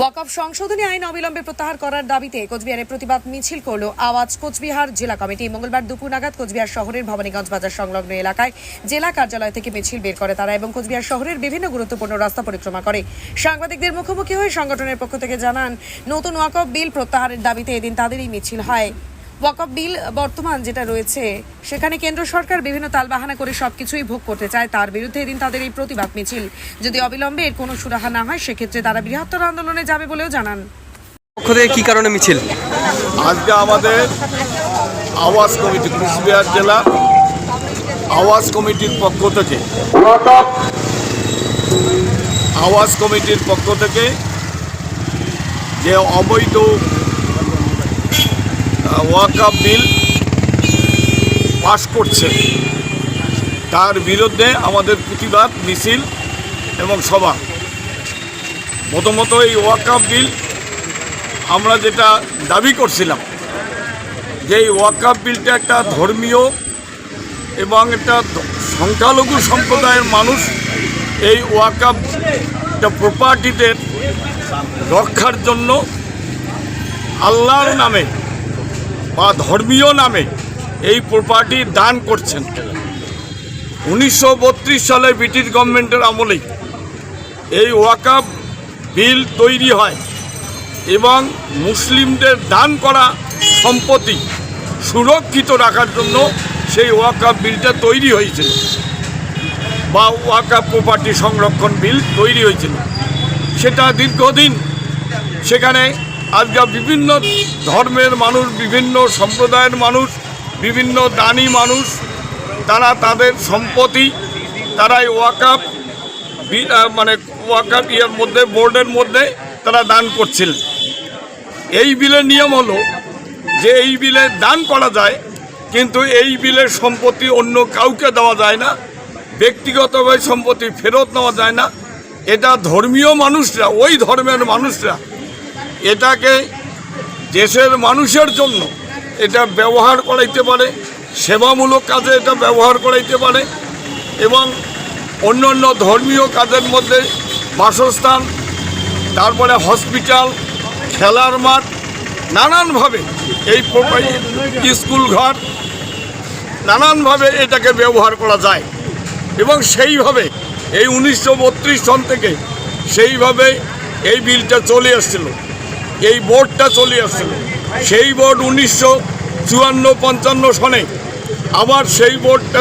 ওয়াকফ সংশোধনী আইন অবিলম্বে প্রত্যাহার করার দাবিতে কোচবিহারে প্রতিবাদ মিছিল করল আওয়াজ কোচবিহার জেলা কমিটি। মঙ্গলবার দুপুর নাগাদ কোচবিহার শহরের ভবানীগঞ্জ বাজার সংলগ্ন এলাকায় জেলা কার্যালয় থেকে মিছিল বের করে তারা এবং কোচবিহার শহরের বিভিন্ন গুরুত্বপূর্ণ রাস্তা পরিক্রমা করে। সাংবাদিকদের মুখোমুখি হয়ে সংগঠনের পক্ষ থেকে জানান, নতুন ওয়াকফ বিল প্রত্যাহারের দাবিতে এদিন তাদেরই মিছিল হয়। ওয়াকফ বিল বর্তমান যেটা রয়েছে সেখানে কেন্দ্র সরকার বিভিন্ন তালবাহানা করে সবকিছুই ভোগ করতে চায়। তার বিরুদ্ধে এদিন তাদের এই প্রতিবাদ মিছিল। যদি অবিলম্বে এর কোনো সুরাহা না হয় সেক্ষেত্রে তারা বৃহত্তর আন্দোলনে যাবে বলেও জানান। পক্ষ থেকে কি কারণে মিছিল? আজকে আমাদের আওয়াজ কমিটি কুচবিহার জেলা আওয়াজ কমিটির পক্ষ থেকে আওয়াজ কমিটির পক্ষ থেকে যে অবৈধ ওয়াকআপ বিল পাশ করছে। তার বিরুদ্ধে আমাদের প্রতিবাদ, মিছিল এবং সভা। প্রথমত এই ওয়াকআপ বিল আমরা যেটা দাবি করছিলাম যে এই ওয়াকাপ বিলটা একটা ধর্মীয় এবং একটা সংখ্যালঘু সম্প্রদায়ের মানুষ এই ওয়াকাপ প্রপার্টিদের রক্ষার জন্য আল্লাহর নামে বা ধর্মীয় নামে এই প্রপার্টি দান করছেন। উনিশশো বত্রিশ সালে ব্রিটিশ গভর্নমেন্টের আমলেই এই ওয়াকাপ বিল তৈরি হয় এবং মুসলিমদের দান করা সম্পত্তি সুরক্ষিত রাখার জন্য সেই ওয়াকাপ বিলটা তৈরি হয়েছিল বা ওয়াকাপ প্রপার্টি সংরক্ষণ বিল তৈরি হয়েছিল। সেটা দীর্ঘদিন সেখানে আজকে বিভিন্ন ধর্মের মানুষ, বিভিন্ন সম্প্রদায়ের মানুষ, বিভিন্ন দানি মানুষ, তারা তাদের সম্পত্তি তারা এই ওয়াকাপ মানে ওয়াকাপ ইয়ের মধ্যে, বোর্ডের মধ্যে তারা দান করছিলেন। এই বিলের নিয়ম হলো যে এই বিলে দান করা যায়, কিন্তু এই বিলের সম্পত্তি অন্য কাউকে দেওয়া যায় না, ব্যক্তিগতভাবে সম্পত্তি ফেরত নেওয়া যায় না। এটা ধর্মীয় মানুষরা, ওই ধর্মের মানুষরা এটাকে দেশের মানুষের জন্য এটা ব্যবহার করাইতে পারে, সেবামূলক কাজে এটা ব্যবহার করাইতে পারে এবং অন্য অন্য ধর্মীয় কাজের মধ্যে বাসস্থান, তারপরে হসপিটাল, খেলার মাঠ, নানানভাবে এই স্কুল ঘর নানানভাবে এটাকে ব্যবহার করা যায় এবং সেইভাবে এই উনিশশো বত্রিশ সন থেকে সেইভাবে এই বিলটা চলে আসছিল। এই বোর্ডটা চলে আসছিল সেই বোর্ড উনিশশো চুয়ান্ন পঞ্চান্ন সনে। আবার সেই বোর্ডটা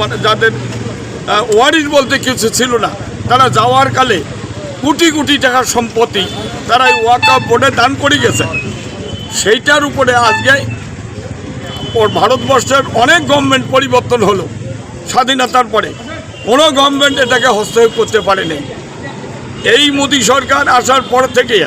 মানে যাদের আহ, ওয়ারিশ বলতে কিছু ছিল না তারা যাওয়ার কালে কোটি কোটি টাকার সম্পত্তি তারা এই ওয়াকা বোর্ডে দান করে গেছে। সেইটার উপরে আজকে ওর ভারতবর্ষের অনেক গভর্নমেন্ট পরিবর্তন হলো স্বাধীনতার পরে। কোনো গভর্নমেন্ট এটাকে হস্তক্ষেপ করতে পারেনি। এই মোদী সরকার আসার পর থেকে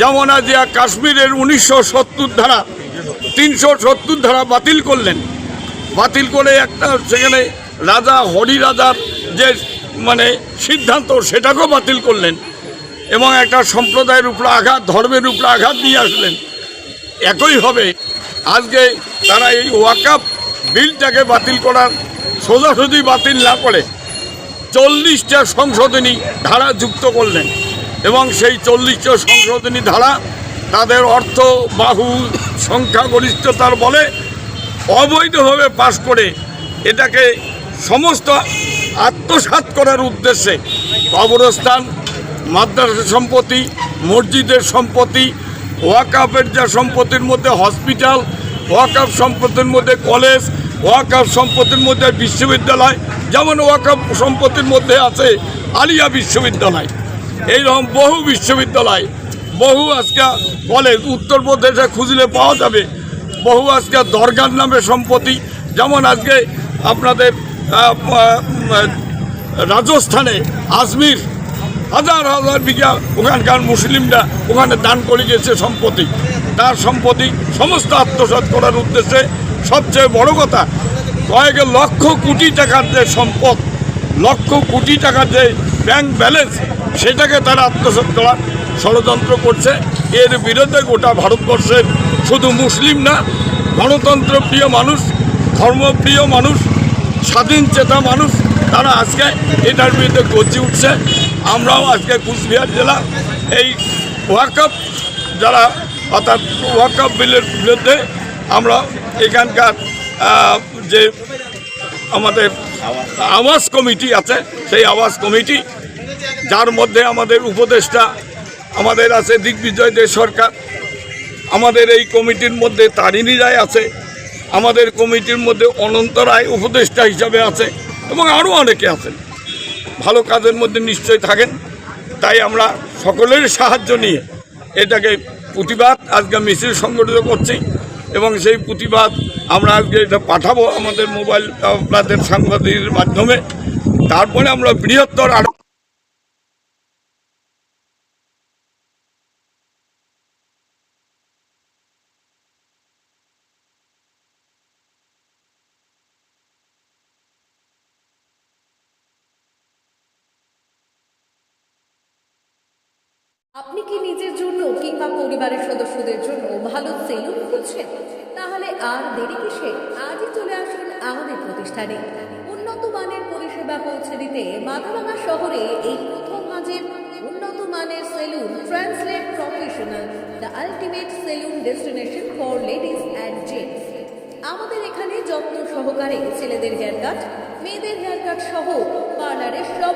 যেমন আজ কাশ্মীরের উনিশশো সত্তর ধারা তিনশো সত্তর ধারা বাতিল করলেন। বাতিল করে একটা সেখানে রাজা হরি রাজার যে মানে সিদ্ধান্ত, সেটাকেও বাতিল করলেন এবং একটা সম্প্রদায়ের উপরে আঘাত, ধর্মের উপরে আঘাত নিয়ে আসলেন। একইভাবে আজকে তারা এই ওয়াকাপ বিলটাকে বাতিল করার সোজাসুজি বাতিল না করে চল্লিশটা সংশোধনী ধারা যুক্ত করলেন এবং সেই চল্লিশটা সংশোধনী ধারা তাদের অর্থ বাহু সংখ্যাগরিষ্ঠতার বলে অবৈধভাবে পাশ করে এটাকে সমস্ত আত্মসাৎ করার উদ্দেশ্যে কবরস্থান, মাদ্রাসা সম্পত্তি, মসজিদের সম্পত্তি ওয়াকাফের যা সম্পত্তির মধ্যে হসপিটাল ওয়াকাফ সম্পত্তির মধ্যে কলেজ ওয়াকাফ সম্পত্তির মধ্যে বিশ্ববিদ্যালয়, যেমন ওয়াকাফ সম্পত্তির মধ্যে আছে আলিয়া বিশ্ববিদ্যালয়। এইরকম বহু বিশ্ববিদ্যালয়, বহু আজকে কলেজ উত্তরপ্রদেশে খুঁজলে পাওয়া যাবে। বহু আজকে দরগার নামে সম্পত্তি, যেমন আজকে আপনাদের রাজস্থানে আজমির, হাজার হাজার বিঘা ওখানকার মুসলিমরা ওখানে দান করে গেছে সম্পত্তি। তার সম্পত্তি সমস্ত আত্মসাৎ করার উদ্দেশ্যে সবচেয়ে বড় কথা, কয়েক লক্ষ কোটি টাকার যে সম্পদ, লক্ষ কোটি টাকার যে ব্যাংক ব্যালেন্স সেটাকে তারা আত্মসাৎ করার ষড়যন্ত্র করছে। এর বিরুদ্ধে গোটা ভারতবর্ষের শুধু মুসলিম না, গণতন্ত্র প্রিয় মানুষ ধর্মপ্রিয় মানুষ, স্বাধীন চেতা মানুষ, তারা আজকে এটার বিরুদ্ধে গর্জে উঠছে। আমরাও আজকে কুচবিহার জেলা এই ওয়াকআপ যারা অর্থাৎ ওয়াকআপ বিলের বিরুদ্ধে আমরা এখানকার যে আমাদের আবাস কমিটি আছে, সেই আবাস কমিটি, যার মধ্যে আমাদের উপদেষ্টা, আমাদের আছে দিগ্বিজয় দে সরকার আমাদের এই কমিটির মধ্যে তারিণী রায় আছে, আমাদের কমিটির মধ্যে অনন্ত রায় উপদেষ্টা হিসাবে আছে এবং আরও অনেকে আছেন। ভালো কাজের মধ্যে নিশ্চয়ই থাকেন। তাই আমরা সকলের সাহায্য নিয়ে এটাকে প্রতিবাদ আজকে মিছিল সংগঠিত করছি এবং সেই প্রতিবাদ আমরা আজকে এটা পাঠাবো আমাদের মোবাইল আপনাদের সাংবাদিকের মাধ্যমে। তারপরে আমরা বৃহত্তর আরও আপনি কি নিজের জন্য কিংবা পরিবারের সদস্যদের জন্য ভালো সেলুন খুঁজছেন? তাহলে আর দেরি কিসে? আজই চলে আসুন আমাদের প্রতিষ্ঠানে। উন্নত মানের পরিষেবা পৌঁছে দিতে মাথাভাঙা শহরে এই প্রথম মাঝের উন্নত মানের salon translate professional, the ultimate salon destination for ladies and gents. আমাদের এখানে যত্ন সহকারে ছেলেদের হেয়ার কাট, মেয়েদের হেয়ার কাট সহ পার্লারের ধরনের